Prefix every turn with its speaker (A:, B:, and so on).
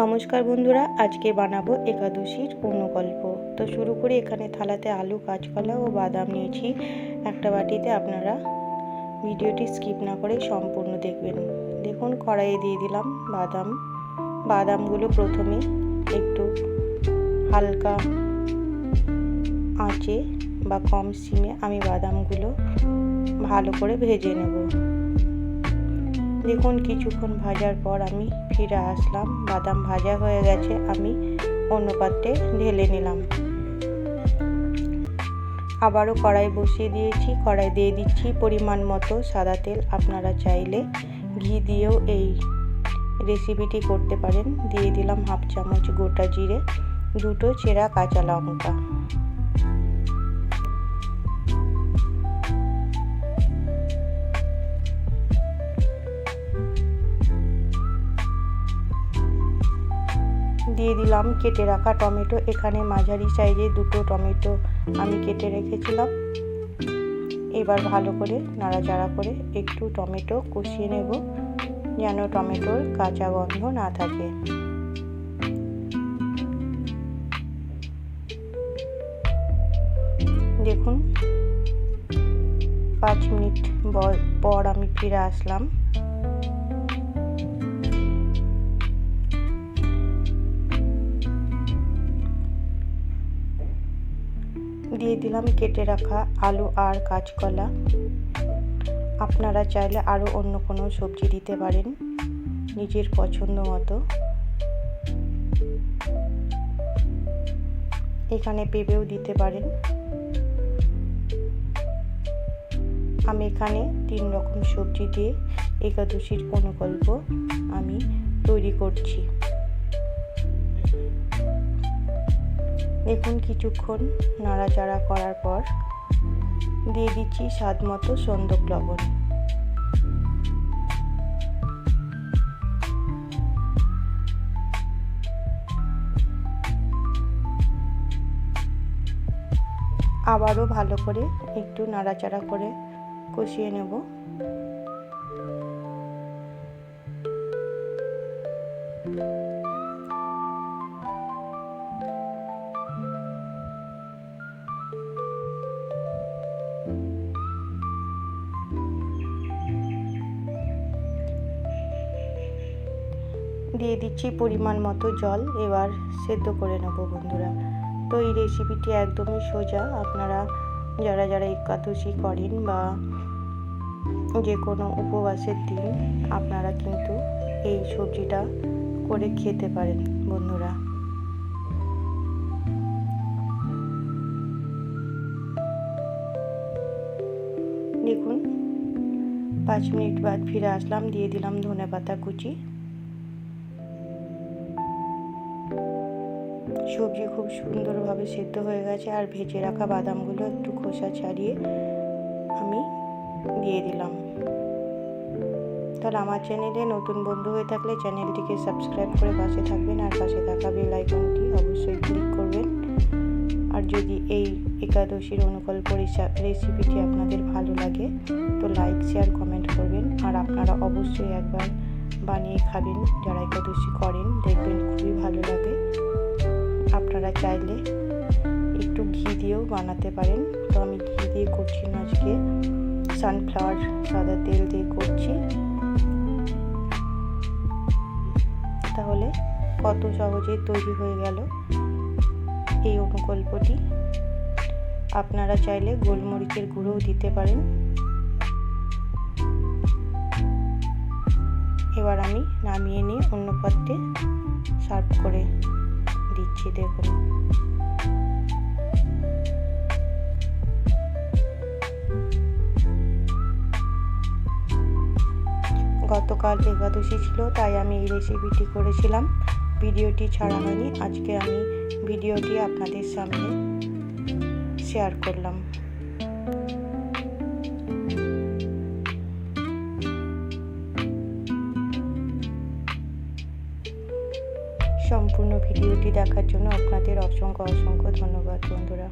A: নমস্কার বন্ধুরা, আজকে বানাবো একাদশীর অনুকল্প তো শুরু করে, এখানে থালাতে আলু, কাঁচকলা ও বাদাম নিয়েছি। একটা বাটিতে আপনারা ভিডিওটি স্কিপ না করে সম্পূর্ণ দেখবেন। দেখুন, কড়াইয়ে দিয়ে দিলাম বাদাম। বাদামগুলো প্রথমে একটু হালকা আঁচে বা কম সিমে আমি বাদামগুলো ভালো করে ভেজে নেব। দেখুন, কিছুক্ষণ ভাজার পর আমি ফিরে আসলাম। বাদাম ভাজা হয়ে গেছে, আমি অন্য পাত্রে ঢেলে নিলাম। আবারও কড়াই বসিয়ে দিয়েছি। কড়াই দিয়ে দিচ্ছি পরিমাণ মতো সাদা তেল। আপনারা চাইলে ঘি দিয়েও এই রেসিপিটি করতে পারেন। দিয়ে দিলাম হাফ চামচ গোটা জিরে, দুটো চেরা কাঁচা লঙ্কা। দিয়ে দিলাম, কেটে রাখা টমেটো। এখানে মাঝারি সাইজে দুটো টমেটো আমি কেটে রেখেছিলাম। এবার ভালো করে নাড়াচাড়া করে একটু টমেটো কষিয়ে নেব, যেন টমেটোর কাঁচা গন্ধ না থাকে। দেখুন, পাঁচ মিনিট পর আমি ফিরে আসলাম। দিয়ে দিলাম, কেটে রাখা আলু আর কাঁচকলা। আপনারা চাইলে আরও অন্য কোনো সবজি দিতে পারেন নিজের পছন্দ মতো। এখানে পেঁপেও দিতে পারেন। আমি এখানে তিন রকম সবজি দিয়ে একাদশীর অনুকল্প আমি তৈরি করছি। দেখুন কিছুক্ষণ নাড়াচাড়া করার পর দিয়ে দিচ্ছি স্বাদ মতো সন্দক লবণ। আবারও ভালো করে একটু নাড়াচাড়া করে কষিয়ে নেব। দিয়ে দিচ্ছি পরিমাণ মতো জল, এবার সেদ্ধ করে নেব বন্ধুরা। তো এই রেসিপিটি একদমই সোজা, আপনারা যারা যারা একাদশী করেন বা যে কোনো উপবাসের দিন, আপনারা কিন্তু এই সবজিটা করে খেতে পারেন বন্ধুরা। দেখুন, পাঁচ মিনিট বাদ ফিরে আসলাম, দিয়ে দিলাম ধনে পাতা কুচি। সবজি খুব সুন্দরভাবে সেদ্ধ হয়ে গেছে আর ভেজে রাখা বাদামগুলো একটু খোসা ছাড়িয়ে আমি দিয়ে দিলাম। তাহলে আমার চ্যানেলে নতুন বন্ধু হয়ে থাকলে চ্যানেলটিকে সাবস্ক্রাইব করে পাশে থাকবেন আর পাশে থাকা বেল আইকনটি অবশ্যই ক্লিক করবেন। আর যদি এই একাদশীর অনুকল্প রেসিপিটি আপনাদের ভালো লাগে, তো লাইক, শেয়ার, কমেন্ট করবেন। আর আপনারা অবশ্যই একবার বানিয়ে খাবেন, যারা একাদশী করেন, দেখবেন খুবই ভালো লাগে। আপনারা চাইলে একটু ঘি দিয়েও বানাতে পারেন। তো আমি ঘি দিয়ে করছি না আজকে। সানফ্লাওয়ার সাদা তেল দিয়ে করছি। তাহলে কত সহজেই তৈরি হয়ে গেল এই অনুকল্পটি আপনারা চাইলে গোলমরিচের গুঁড়োও দিতে পারেন। এবার আমি নামিয়ে নিয়ে অন্য পাত্রে। দিচ্ছি দেখুন গতকাল একাদশী ছিল, তাই আমি এই রেসিপিটি করেছিলাম। ভিডিওটি ছাড়া হয়নি। আজকে আমি ভিডিওটি আপনাদের সামনে শেয়ার করলাম। সম্পূর্ণ ভিডিওটি দেখার জন্য আপনাদের অসংখ্য অসংখ্য ধন্যবাদ বন্ধুরা।